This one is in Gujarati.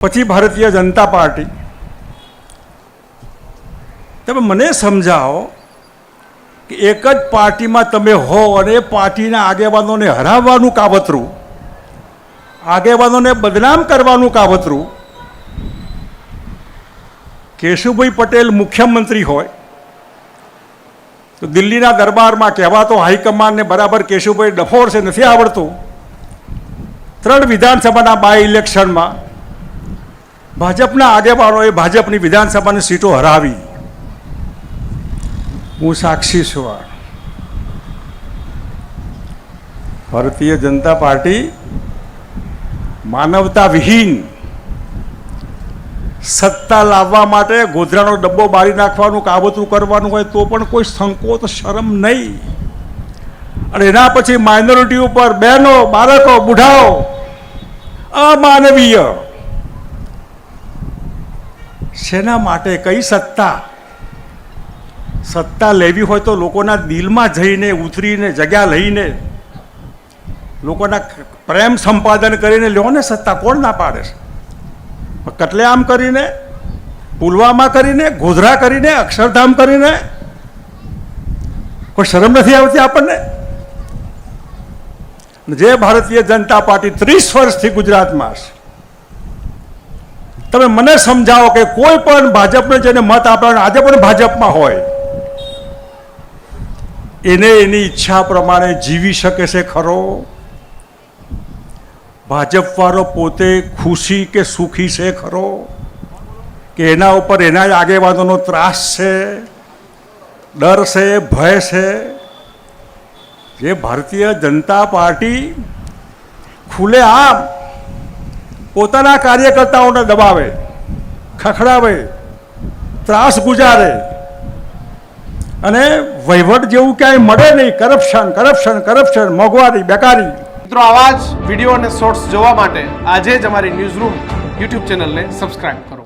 પછી ભારતીય જનતા પાર્ટી. તમે મને સમજાવો કે એક જ પાર્ટીમાં તમે હો અને પાર્ટીના આગેવાનોને હરાવવાનું કાવતરું, આગેવાનોને બદનામ કરવાનું કાવતરું. કેશુભાઈ પટેલ મુખ્યમંત્રી હોય, તો દિલ્હીના દરબારમાં કહેવાતો હાઈકમાન્ડને બરાબર કેશુભાઈ ડફોર છે નથી આવડતું. ત્રણ વિધાનસભાના બાય ઇલેક્શનમાં ભાજપના આગેવાનોએ ભાજપની વિધાનસભાની સીટો હરાવી. હું સાક્ષી છું ભારતીય જનતા પાર્ટી માનવતા વિહીન સત્તા લાવવા માટે ગોધરાનો ડબ્બો બાળી નાખવાનું કાબતું કરવાનું હોય તો પણ કોઈ સંકોચ, શરમ નહીં. અને એના પછી માઇનોરિટી ઉપર બહેનો, બાળકો, બુઢાઓ, અમાનવીય શેના માટે? કઈ સત્તા? સત્તા લેવી હોય તો લોકોના દિલમાં જઈને ઉતરીને જગ્યા લઈને, લોકોના પ્રેમ સંપાદન કરીને લ્યો ને સત્તા કોણ ના પાડે છે? કટલેઆમ કરીને, પુલવામા કરીને, ગોધરા કરીને, અક્ષરધામ કરીને કોઈ શરમ નથી આવતી આપણને? જે ભારતીય જનતા પાર્ટી ત્રીસ વર્ષથી ગુજરાતમાં છે. તમે મને સમજાવો કે કોઈ પણ ભાજપને જેને મત આપવાનો આજે પણ ભાજપમાં હોય, એને એની ઈચ્છા પ્રમાણે જીવી શકે છે ખરો? ભાજપવાળો પોતે ખુશી કે સુખી છે ખરો? કે એના ઉપર એના જ આગેવાનોનો ત્રાસ છે? ડર છે? ભય છે? જે ભારતીય જનતા પાર્ટી ખુલ્લે આમ પોતાના કાર્યકર્તાઓને દબાવે, ખખડાવે, ત્રાસ ગુજારે. અને વહીવટ જેવું ક્યાંય મળે નહીં. કરપ્શન કરપ્શન કરપ્શન, મોંઘવારી, બેકારી. મિત્રો, આવા જ વીડિયો અને શોર્ટ્સ જોવા માટે આજે જ અમારી ન્યૂઝ રૂમ યુટ્યુબ ચેનલને સબસ્ક્રાઇબ કરો.